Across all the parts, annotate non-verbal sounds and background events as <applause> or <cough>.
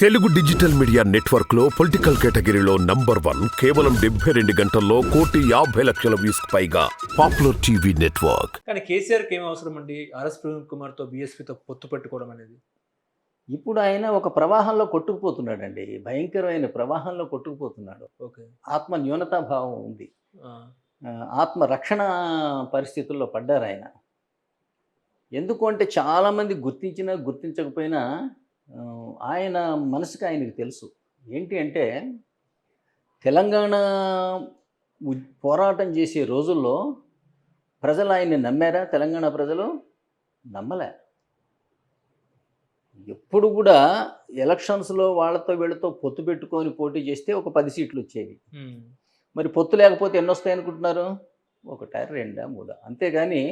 Telugu digital media నెట్వర్క్లో political కేటగిరీలో number one కేవలం డెబ్బై రెండు గంటల్లో కోటి యాభై లక్షల వ్యూస్ పైగా పాపులర్ టీవీ నెట్వర్క్. కానీ కేసీఆర్కి ఏం అవసరం అండి? ఆర్ఎస్ ప్రవీణ్ కుమార్తో బీఎస్పీతో పొత్తు పెట్టుకోవడం అనేది. ఇప్పుడు ఆయన ఒక ప్రవాహంలో కొట్టుకుపోతున్నాడండి. భయంకరమైన ప్రవాహంలో కొట్టుకుపోతున్నాడు. ఓకే. ఆత్మ న్యూనతాభావం ఉంది. ఆ, ఆత్మ రక్షణ పరిస్థితుల్లో పడ్డారు ఆయన ఎందుకు అంటే చాలామంది గుర్తించినా గుర్తించకపోయినా ఆయన మనసుకి ఆయనకు తెలుసు. ఏంటి అంటే తెలంగాణ పోరాటం చేసే రోజుల్లో ప్రజలు ఆయన్ని నమ్మారా? తెలంగాణ ప్రజలు నమ్మలే. ఎప్పుడు కూడా ఎలక్షన్స్లో వాళ్ళతో వీళ్ళతో పొత్తు పెట్టుకొని పోటీ చేస్తే ఒక పది సీట్లు వచ్చేవి. మరి పొత్తు లేకపోతే ఎన్ని వస్తాయి అనుకుంటున్నారు ఒకటా రెండా మూడా? అంతేగాని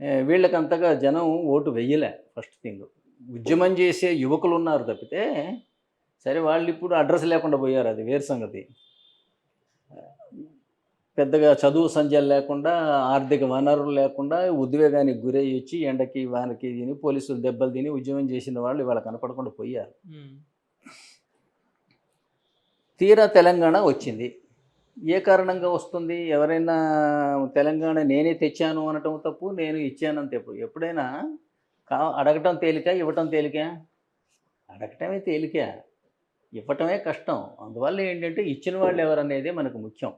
ఏ, వీళ్ళకి అంతగా జనం ఓటు వెయ్యలే ఫస్ట్ థింగ్. ఉద్యమం చేసే యువకులు ఉన్నారు తప్పితే సరే వాళ్ళు ఇప్పుడు అడ్రస్ లేకుండా పోయారు అది వేరు సంగతి. పెద్దగా చదువు సంధ్యలు లేకుండా ఆర్థిక వనరులు లేకుండా ఉద్వేగానికి గురై వచ్చి ఎండకి వానకి తిని పోలీసులు దెబ్బలు తిని ఉద్యమం చేసిన వాళ్ళు ఇవాళ కనపడకుండా పోయారు. తీరా తెలంగాణ వచ్చింది. ఏ కారణంగా వస్తుంది? ఎవరైనా తెలంగాణ నేనే తెచ్చాను అనటం తప్పు నేను ఇచ్చానంత ఎప్పుడు ఎప్పుడైనా అడగటం తేలిక ఇవ్వటం తేలిక? అడగటమే తేలిక. ఇవ్వటమే కష్టం. అందువల్ల ఏంటంటే ఇచ్చిన వాళ్ళు ఎవరనేది మనకు ముఖ్యం.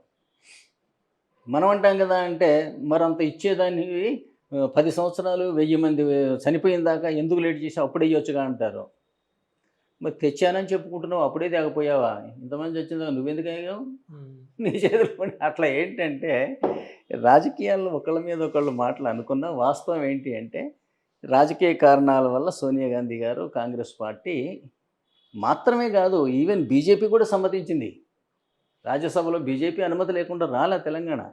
మనం అంటాం కదా అంటే మరంత ఇచ్చేదాన్ని పది సంవత్సరాలు వెయ్యి మంది చనిపోయిన దాకా ఎందుకు లేట్ చేసి అప్పుడే ఇవ్వచ్చుగా అంటారు? మరి తెచ్చానని చెప్పుకుంటున్నావు అప్పుడే తేకపోయావా? ఇంతమంది వచ్చిందా? నువ్వెందుకు అయ్యావు? నీ చేతులు అట్లా ఏంటంటే రాజకీయాల్లో ఒకళ్ళ మీద ఒకళ్ళు మాటలు అనుకున్న వాస్తవం ఏంటి అంటే రాజకీయ కారణాల వల్ల సోనియా గాంధీ గారు కాంగ్రెస్ పార్టీ మాత్రమే కాదు ఈవెన్ బీజేపీ కూడా సమ్మతించింది. రాజ్యసభలో బీజేపీ అనుమతి లేకుండా రాలే తెలంగాణ.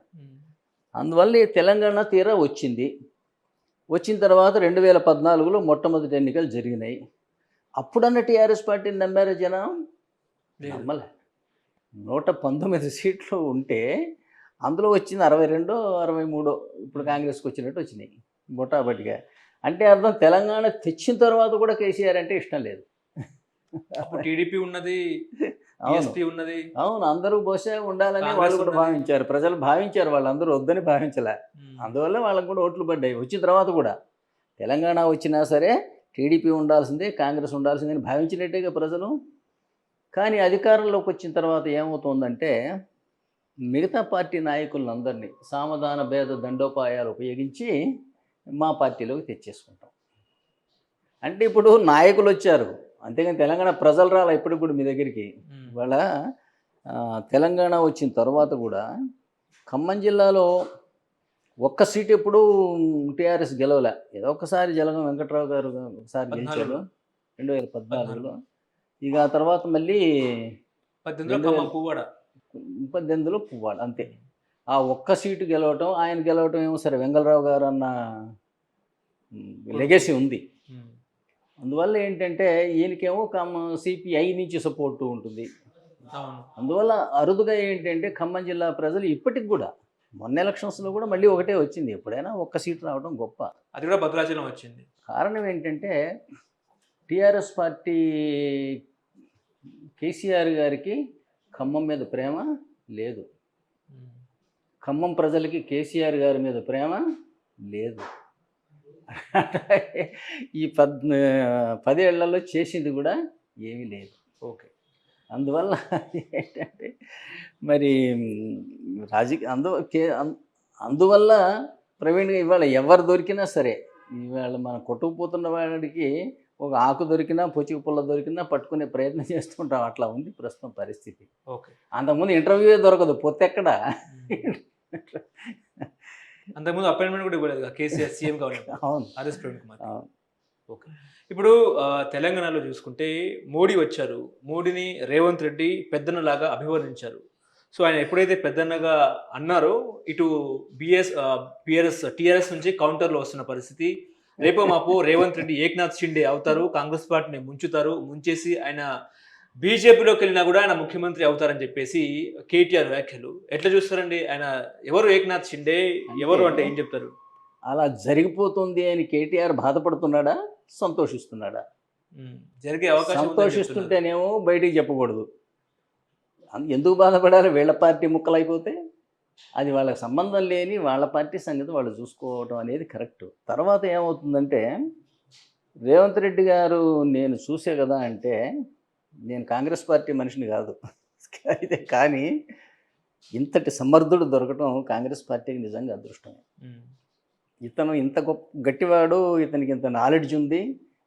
అందువల్ల ఈ తెలంగాణ తీరా వచ్చింది. వచ్చిన తర్వాత రెండు వేల పద్నాలుగులో మొట్టమొదటి ఎన్నికలు జరిగినాయి. అప్పుడన్న టీఆర్ఎస్ పార్టీని నమ్మారు జనం? నమ్మలే. నూట పంతొమ్మిది సీట్లు ఉంటే అందులో వచ్చింది అరవై రెండో అరవై మూడో ఇప్పుడు కాంగ్రెస్కి వచ్చినట్టు వచ్చినాయి. బొటాబట్టిగా అంటే అర్థం తెలంగాణ తెచ్చిన తర్వాత కూడా కేసీఆర్ అంటే ఇష్టం లేదు. టీడీపీ ఉన్నది ఉన్నది. అవును అందరూ బహుశా ఉండాలని వాళ్ళు కూడా. భావించారు. ప్రజలు భావించారు వాళ్ళందరూ వద్దని భావించలే. అందువల్ల వాళ్ళకు కూడా ఓట్లు పడ్డాయి. వచ్చిన తర్వాత కూడా తెలంగాణ వచ్చినా సరే టీడీపీ ఉండాల్సిందే కాంగ్రెస్ ఉండాల్సిందే అని భావించినట్టేగా ప్రజలు. కానీ అధికారంలోకి వచ్చిన తర్వాత ఏమవుతుందంటే మిగతా పార్టీ నాయకులందరినీ సామధాన భేద దండోపాయాలు ఉపయోగించి మా పార్టీలోకి తెచ్చేసుకుంటాం. అంటే ఇప్పుడు నాయకులు వచ్చారు. అంతేగాని తెలంగాణ ప్రజలు రాలే ఇప్పటికి కూడా మీ దగ్గరికి? ఇవాళ తెలంగాణ వచ్చిన తర్వాత కూడా ఖమ్మం జిల్లాలో ఒక్క సీట్ ఎప్పుడు టీఆర్ఎస్ గెలవలే. ఏదో ఒకసారి జలగం వెంకట్రావు గారు ఒకసారి గెలిచారు. రెండు వేల పద్నాలుగులో. ఇక ఆ తర్వాత మళ్ళీ పద్దెనిమిదిలో పువ్వాడ. పద్దెనిమిదిలో పువ్వాడు అంతే. ఆ ఒక్క సీటు గెలవటం ఆయన గెలవటం ఏమో సరే వెంగళరావు గారు అన్న లెగసీ ఉంది. అందువల్ల ఏంటంటే ఈయనకేమో కమ్మ సిపిఐ నుంచి సపోర్టు ఉంటుంది. అందువల్ల అరుదుగా ఏంటంటే ఖమ్మం జిల్లా ప్రజలు ఇప్పటికి కూడా మొన్న ఎలక్షన్స్లో కూడా మళ్ళీ ఒకటే వచ్చింది. ఎప్పుడైనా ఒక్క సీట్ రావడం గొప్ప. అది కూడా భద్రాచలం వచ్చింది. కారణం ఏంటంటే టీఆర్ఎస్ పార్టీ కేసీఆర్ గారికి ఖమ్మం మీద ప్రేమ లేదు. ఖమ్మం ప్రజలకి కేసీఆర్ గారి మీద ప్రేమ లేదు. ఈ పద్ పదేళ్ళలో చేసింది కూడా ఏమీ లేదు. ఓకే. అందువల్ల ఏంటంటే మరి రాజకీయ అందు అందువల్ల ప్రవీణ్ ఇవాళ ఎవరు దొరికినా సరే ఇవాళ మనం కొట్టుకుపోతున్న వాడికి ఒక ఆకు దొరికినా పొచ్చిక పుల్ల దొరికినా పట్టుకునే ప్రయత్నం చేస్తుంటాం. అట్లా ఉంది ప్రస్తుతం పరిస్థితి. ఓకే. అంతకుముందు ఇంటర్వ్యూ దొరకదు. పొత్తెక్కడ? <laughs> అంతకుముందు అపాయింట్మెంట్ కూడా ఇవ్వలేదు కేసీఆర్ సీఎం అవును. ఆర్ఎస్ ప్రవీణ్ కుమార్ అవును. ఓకే. ఇప్పుడు తెలంగాణలో చూసుకుంటే మోడీ వచ్చారు. మోడీని రేవంత్ రెడ్డి పెద్దన్నలాగా అభివర్ణించారు. సో ఆయన ఎప్పుడైతే పెద్దన్నగా అన్నారో ఇటు బిఎస్ బిఆర్ఎస్ టీఆర్ఎస్ నుంచి కౌంటర్లో వస్తున్న పరిస్థితి. రేపో మాపో రేవంత్ రెడ్డి ఏక్నాథ్ షిండే అవుతారు. కాంగ్రెస్ పార్టీని ముంచుతారు. ముంచేసి ఆయన బీజేపీలోకి వెళ్ళినా కూడా ఆయన ముఖ్యమంత్రి అవుతారని చెప్పేసి కేటీఆర్ వ్యాఖ్యలు. ఎట్లా చూస్తారండి? ఆయన ఎవరు ఏక్నాథ్ షిండే? ఎవరు అంటే ఏం చెప్తారు? అలా జరిగిపోతుంది అని కేటీఆర్ బాధపడుతున్నాడా? సంతోషిస్తున్నాడా. జరిగే అవకాశం. సంతోషిస్తుంటేనేమో బయటికి చెప్పకూడదు. ఎందుకు బాధపడాలి? వీళ్ళ పార్టీ ముక్కలైపోతే? అది వాళ్ళకి సంబంధం లేని వాళ్ళ పార్టీ సంగతి వాళ్ళు చూసుకోవడం అనేది కరెక్ట్. తర్వాత ఏమవుతుందంటే రేవంత్ రెడ్డి గారు నేను చూసే కదా అంటే నేను కాంగ్రెస్ పార్టీ మనిషిని కాదు. అయితే కానీ ఇంతటి సమర్థుడు దొరకటం కాంగ్రెస్ పార్టీకి నిజంగా అదృష్టమే. ఇతను ఇంత గొప్ప గట్టివాడు ఇతనికి ఇంత నాలెడ్జ్ ఉంది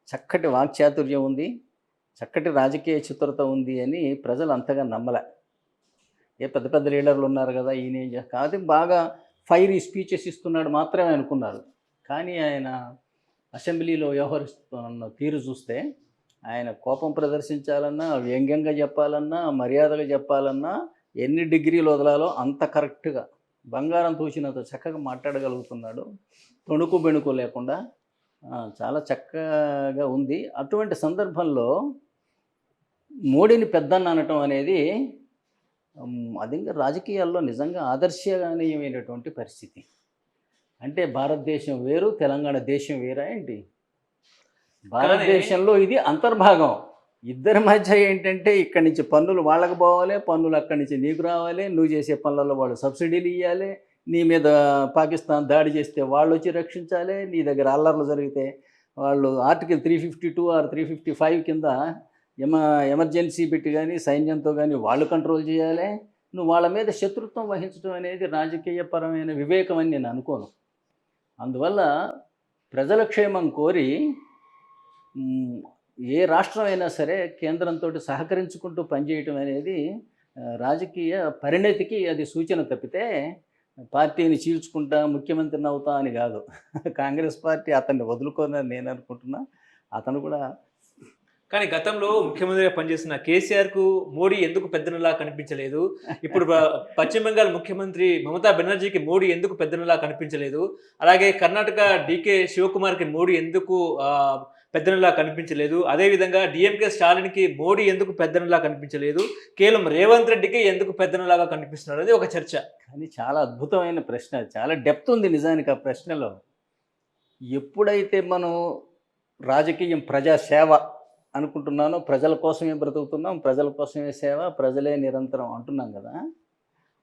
చక్కటి వాక్చాతుర్యం ఉంది చక్కటి రాజకీయ చిత్రత ఉంది అని ప్రజలు అంతగా నమ్మలే. ఏ పెద్ద పెద్ద లీడర్లు ఉన్నారు కదా ఈయన ఏం చేస్తా కాదు బాగా ఫైరీ స్పీచెస్ ఇస్తున్నాడు మాత్రమే అనుకున్నారు. కానీ ఆయన అసెంబ్లీలో వ్యవహరిస్తున్న తీరు చూస్తే ఆయన కోపం ప్రదర్శించాలన్నా వ్యంగ్యంగా చెప్పాలన్నా మర్యాదగా చెప్పాలన్నా ఎన్ని డిగ్రీలు వదలాలో అంత కరెక్ట్గా బంగారం తూచినంత చక్కగా మాట్లాడగలుగుతున్నాడు. తొణుకు బెణుకు లేకుండా చాలా చక్కగా ఉంది. అటువంటి సందర్భంలో మోడీని పెద్దన్న అనటం అనేది అది ఇంకా రాజకీయాల్లో నిజంగా ఆదర్శనీయమైనటువంటి పరిస్థితి. అంటే భారతదేశం వేరు తెలంగాణ దేశం వేరా ఏంటి? భారతదేశంలో ఇది అంతర్భాగం. ఇద్దరి మధ్య ఏంటంటే ఇక్కడి నుంచి పన్నులు వాళ్ళకి పోవాలి పన్నులు అక్కడి నుంచి నీకు రావాలి నువ్వు చేసే పనులలో వాళ్ళు సబ్సిడీలు ఇవ్వాలి నీ మీద పాకిస్తాన్ దాడి చేస్తే వాళ్ళు వచ్చి రక్షించాలి నీ దగ్గర అల్లర్లు జరిగితే వాళ్ళు article three fifty two or three fifty five కింద ఎమ ఎమర్జెన్సీ పెట్టి కానీ సైన్యంతో కానీ వాళ్ళు కంట్రోల్ చేయాలి. నువ్వు వాళ్ళ మీద శత్రుత్వం వహించడం అనేది రాజకీయపరమైన వివేకం అని నేను అనుకోను. అందువల్ల ప్రజల క్షేమం కోరి ఏ ఏ రాష్ట్రమైనా సరే కేంద్రంతో సహకరించుకుంటూ పనిచేయటం అనేది రాజకీయ పరిణతికి అది సూచన తప్పితే పార్టీని చీల్చుకుంటా ముఖ్యమంత్రిని అవుతా అని కాదు. కాంగ్రెస్ పార్టీ అతన్ని వదులుకోనని నేను అనుకుంటున్నా. అతను కూడా కానీ గతంలో ముఖ్యమంత్రిగా పనిచేసిన కేసీఆర్కు మోడీ ఎందుకు పెద్దనలా కనిపించలేదు? ఇప్పుడు పశ్చిమ బెంగాల్ ముఖ్యమంత్రి మమతా బెనర్జీకి మోడీ ఎందుకు పెద్దనలా కనిపించలేదు? అలాగే కర్ణాటక డీకే శివకుమార్కి మోడీ ఎందుకు పెద్దనలా కనిపించలేదు. అదే విధంగా డిఎంకే స్టాలిన్కి మోడీ ఎందుకు పెద్దనలా కనిపించలేదు? కేవలం రేవంత్ రెడ్డికి ఎందుకు పెద్దనలాగా కనిపిస్తున్నాడు అనేది ఒక చర్చ. కానీ చాలా అద్భుతమైన ప్రశ్న. చాలా డెప్త్ ఉంది నిజానికి ఆ ప్రశ్నలో. ఎప్పుడైతే మనం రాజకీయం ప్రజా సేవ అనుకుంటున్నానో ప్రజల కోసమే బ్రతుకుతున్నాం ప్రజల కోసమే సేవ ప్రజలే నిరంతరం అంటున్నాం కదా.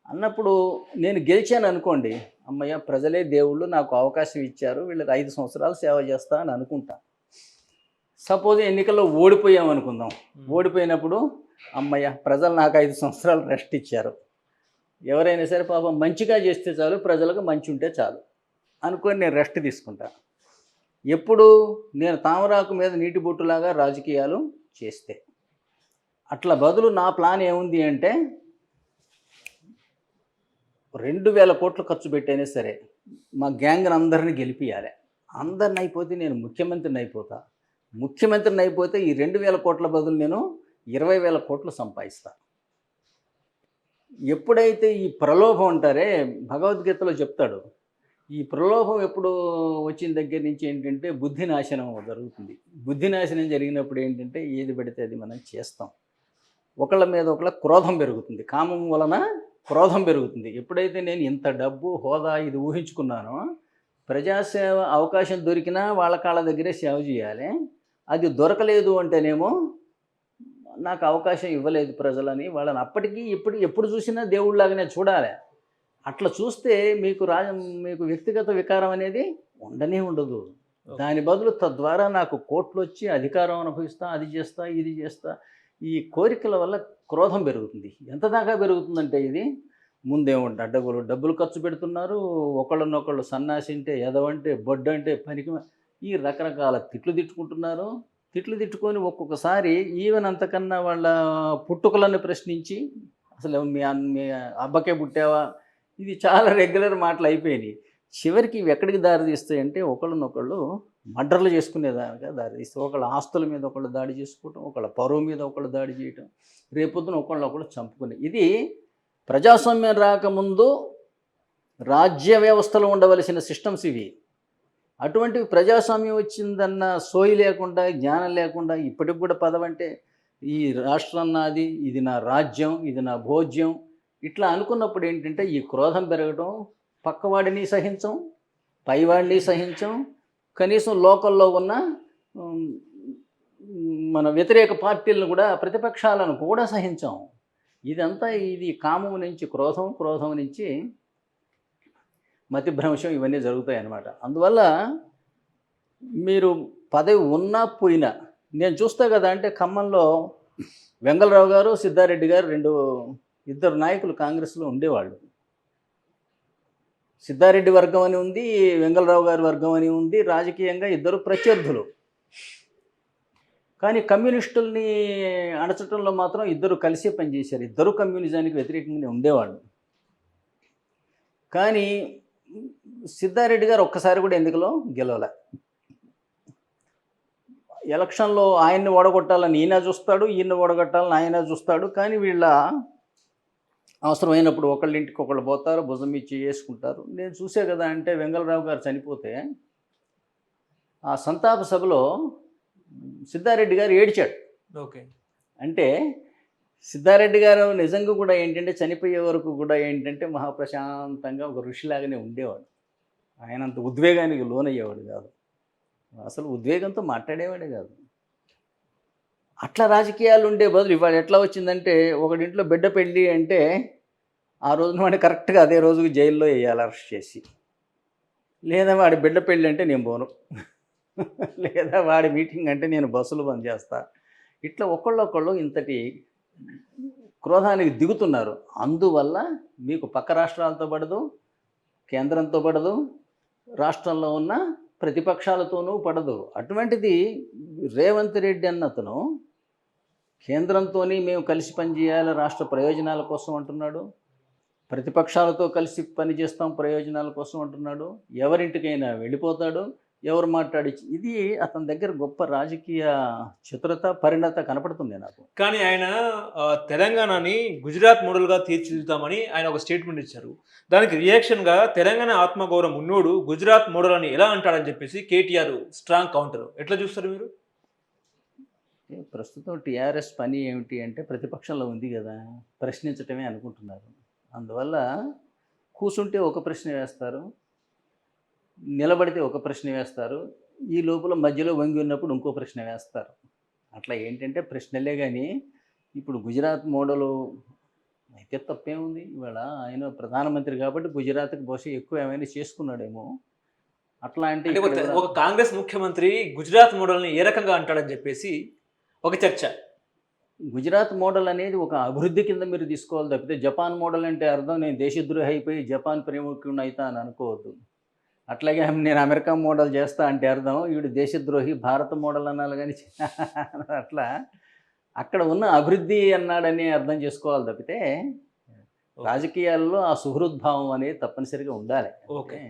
అన్నప్పుడు నేను గెలిచాను అనుకోండి అమ్మయ్య ప్రజలే దేవుళ్ళు నాకు అవకాశం ఇచ్చారు వీళ్ళకి ఐదు సంవత్సరాలు సేవ చేస్తా అని అనుకుంటా. సపోజ్ ఎన్నికల్లో ఓడిపోయాం అనుకుందాం. ఓడిపోయినప్పుడు అమ్మయ్య ప్రజలు నాకు ఐదు సంవత్సరాలు రెస్ట్ ఇచ్చారు. ఎవరైనా సరే పాపం మంచిగా చేస్తే చాలు ప్రజలకు మంచి ఉంటే చాలు అనుకొని నేను రెస్ట్ తీసుకుంటా. ఎప్పుడు నేను తామరాకు మీద నీటి బొట్టులాగా రాజకీయాలు చేస్తే. అట్లా బదులు నా ప్లాన్ ఏముంది అంటే రెండు వేల కోట్లు ఖర్చు పెట్టైనా సరే మా గ్యాంగ్ అందరిని గెలిపియాలి. అందరిని అయిపోతే నేను ముఖ్యమంత్రిని అయిపోతా. ముఖ్యమంత్రిని అయిపోతే ఈ రెండు వేల కోట్ల బదులు నేను ఇరవై వేల కోట్లు సంపాదిస్తాను ఎప్పుడైతే ఈ ప్రలోభం అంటారే భగవద్గీతలో చెప్తాడు ఈ ప్రలోభం ఎప్పుడు వచ్చిన దగ్గర నుంచి ఏంటంటే బుద్ధి నాశనం జరుగుతుంది. బుద్ధి నాశనం జరిగినప్పుడు ఏంటంటే ఏది పడితే అది మనం చేస్తాం. ఒకళ్ళ మీద ఒకళ్ళ క్రోధం పెరుగుతుంది. కామం వలన క్రోధం పెరుగుతుంది. ఎప్పుడైతే నేను ఇంత డబ్బు హోదా ఇది ఊహించుకున్నానో ప్రజాసేవ అవకాశం దొరికినా వాళ్ళ కాళ్ళ దగ్గరే సేవ చేయాలి. అది దొరకలేదు అంటేనేమో నాకు అవకాశం ఇవ్వలేదు ప్రజలని వాళ్ళని అప్పటికీ ఇప్పుడు ఎప్పుడు చూసినా దేవుళ్ళలాగానే చూడాలి. అట్లా చూస్తే మీకు రాజ మీకు వ్యక్తిగత వికారం అనేది ఉండనే ఉండదు. దాని బదులు తద్వారా నాకు కోట్లు వచ్చి అధికారం అనుభవిస్తా అది చేస్తా ఇది చేస్తా ఈ కోరికల వల్ల క్రోధం పెరుగుతుంది. ఎంత దాకా పెరుగుతుందంటే ఇది? ముందేముంటే అడ్డగోలు డబ్బులు ఖర్చు పెడుతున్నారు ఒకళ్ళనొకళ్ళు సన్నాసి అంటే ఎదవంటే బొడ్డు అంటే పనికి ఈ రకరకాల తిట్లు తిట్టుకుంటున్నారు. తిట్లు తిట్టుకొని ఒక్కొక్కసారి ఈవెన్ అంతకన్నా వాళ్ళ పుట్టుకలను ప్రశ్నించి అసలు మీ మీ అబ్బకే పుట్టావా? ఇది చాలా రెగ్యులర్ మాటలు అయిపోయినాయి. చివరికి ఇవి ఎక్కడికి దారి తీస్తాయి ఒకళ్ళనొకళ్ళు మర్డర్లు చేసుకునేదానిగా దారి తీస్తాయి. ఒకళ్ళ ఆస్తుల మీద ఒకళ్ళు దాడి చేసుకోవటం ఒకళ్ళ పరువు మీద ఒకళ్ళు దాడి చేయటం రేపొద్దున ఒకళ్ళు ఒకళ్ళు చంపుకునే ఇది ప్రజాస్వామ్యం రాకముందు రాజ్య వ్యవస్థలో ఉండవలసిన సిస్టమ్స్ ఇవి. అటువంటి ప్రజాస్వామ్యం వచ్చిందన్న సోయి లేకుండా జ్ఞానం లేకుండా ఇప్పటికి కూడా పదవంటే ఈ రాష్ట్రం నాది ఇది నా రాజ్యం ఇది నా భోజ్యం. ఇట్లా అనుకున్నప్పుడు ఏంటంటే ఈ క్రోధం పెరగడం పక్కవాడిని సహించం పైవాడిని సహించం కనీసం లోకల్లో ఉన్న మన వ్యతిరేక పార్టీలను కూడా ప్రతిపక్షాలను కూడా సహించాం. ఇదంతా ఇది కామం నుంచి క్రోధం క్రోధం నుంచి మతిభ్రంశం ఇవన్నీ జరుగుతాయి అన్నమాట అందువల్ల మీరు పదవి ఉన్నా పోయినా నేను చూస్తా కదా అంటే ఖమ్మంలో వెంగళరావు గారు సిద్ధారెడ్డి గారు రెండు ఇద్దరు నాయకులు కాంగ్రెస్లో ఉండేవాళ్ళు. సిద్ధారెడ్డి వర్గం అని ఉంది వెంగళరావు గారి వర్గం అని ఉంది రాజకీయంగా ఇద్దరు ప్రత్యర్థులు. కానీ కమ్యూనిస్టుల్ని అణచటంలో మాత్రం ఇద్దరు కలిసే పనిచేశారు. ఇద్దరు కమ్యూనిజానికి వ్యతిరేకంగానే ఉండేవాళ్ళు. కానీ సిద్ధారెడ్డి గారు ఒక్కసారి కూడా ఎన్నికలో గెలవలే. ఎలక్షన్లో ఆయన్ని ఓడగొట్టాలని ఈయన చూస్తాడు ఈయన ఓడగొట్టాలని ఆయన చూస్తాడు. కానీ వీళ్ళ అవసరమైనప్పుడు ఒకళ్ళ ఇంటికి ఒకళ్ళు పోతారు భుజం ఇచ్చి చేసుకుంటారు నేను చూసే కదా అంటే వెంగళరావు గారు చనిపోతే ఆ సంతాప సభలో సిద్ధారెడ్డి గారు ఏడిచాడు. ఓకే. అంటే సిద్ధారెడ్డి గారు నిజంగా కూడా ఏంటంటే చనిపోయే వరకు కూడా ఏంటంటే మహాప్రశాంతంగా ఒక ఋషిలాగానే ఉండేవాడు. ఆయన అంత ఉద్వేగానికి లోనయ్యేవాడు కాదు. అసలు ఉద్వేగంతో మాట్లాడేవాడే కాదు. అట్లా రాజకీయాలు ఉండే బదులు ఇవాళ ఎట్లా వచ్చిందంటే ఒకడింట్లో బిడ్డ పెళ్ళి అంటే ఆ రోజున వాడిని కరెక్ట్గా అదే రోజుకి జైల్లో వేయాలి అరెస్ట్ చేసి. లేదా వాడి బిడ్డ పెళ్ళి అంటే నేను పోను. లేదా వాడి మీటింగ్ అంటే నేను బస్సులు బంద్ చేస్తా. ఇట్లా ఒకళ్ళొకళ్ళు ఇంతటి క్రోధానికి దిగుతున్నారు. అందువల్ల మీకు పక్క రాష్ట్రాలతో పడదు కేంద్రంతో పడదు రాష్ట్రంలో ఉన్న ప్రతిపక్షాలతోనూ పడదు. అటువంటిది రేవంత్ రెడ్డి అన్నతను కేంద్రంతో మేము కలిసి పనిచేయాలి రాష్ట్ర ప్రయోజనాల కోసం అంటున్నాడు. ప్రతిపక్షాలతో కలిసి పనిచేస్తాం ప్రయోజనాల కోసం అంటున్నాడు. ఎవరింటికైనా వెళ్ళిపోతాడు. ఎవరు మాట్లాడి ఇది అతని దగ్గర గొప్ప రాజకీయ చతురత పరిణత కనపడుతుంది నాకు. కానీ ఆయన తెలంగాణని గుజరాత్ మోడల్గా తీర్చిదిద్దామని ఆయన ఒక స్టేట్మెంట్ ఇచ్చారు. దానికి రియాక్షన్గా తెలంగాణ ఆత్మగౌరవం ఉన్నోడు గుజరాత్ మోడల్ అని ఎలా అంటాడని చెప్పేసి కేటీఆర్ స్ట్రాంగ్ కౌంటర్. ఎట్లా చూస్తారు మీరు? ప్రస్తుతం టీఆర్ఎస్ పని ఏమిటి అంటే ప్రతిపక్షంలో ఉంది కదా ప్రశ్నించటమే అనుకుంటున్నారు. అందువల్ల కూర్చుంటే ఒక ప్రశ్న వేస్తారు నిలబడితే ఒక ప్రశ్న వేస్తారు. ఈ లోపల మధ్యలో వంగి ఉన్నప్పుడు ఇంకో ప్రశ్న వేస్తారు. అట్లా ఏంటంటే ప్రశ్నలే కానీ ఇప్పుడు గుజరాత్ మోడలు అయితే తప్పేముంది ఇవాళ ఆయన ప్రధానమంత్రి కాబట్టి గుజరాత్కి బహుశా ఎక్కువ ఏమైనా చేసుకున్నాడేమో. అట్లాంటి అంటే ఒక కాంగ్రెస్ ముఖ్యమంత్రి గుజరాత్ మోడల్ని ఏ రకంగా అంటాడని చెప్పేసి ఒక చర్చ. గుజరాత్ మోడల్ అనేది ఒక అభివృద్ధి కింద మీరు తీసుకోవాలి తప్పితే జపాన్ మోడల్ అంటే అర్థం. నేను దేశద్రోహి అయిపోయి జపాన్ ప్రేమికుడిని అవుతా అని అనుకోవద్దు అట్లాగే నేను అమెరికా మోడల్ చేస్తా అంటే అర్థం వీడు దేశద్రోహి భారత మోడల్ అనాలి కానీ <laughs> అట్లా. అక్కడ ఉన్న అభివృద్ధి అన్నాడని అర్థం చేసుకోవాలి తప్పితే రాజకీయాల్లో ఆ సుహృద్భావం అనేది తప్పనిసరిగా ఉండాలి. ఓకే.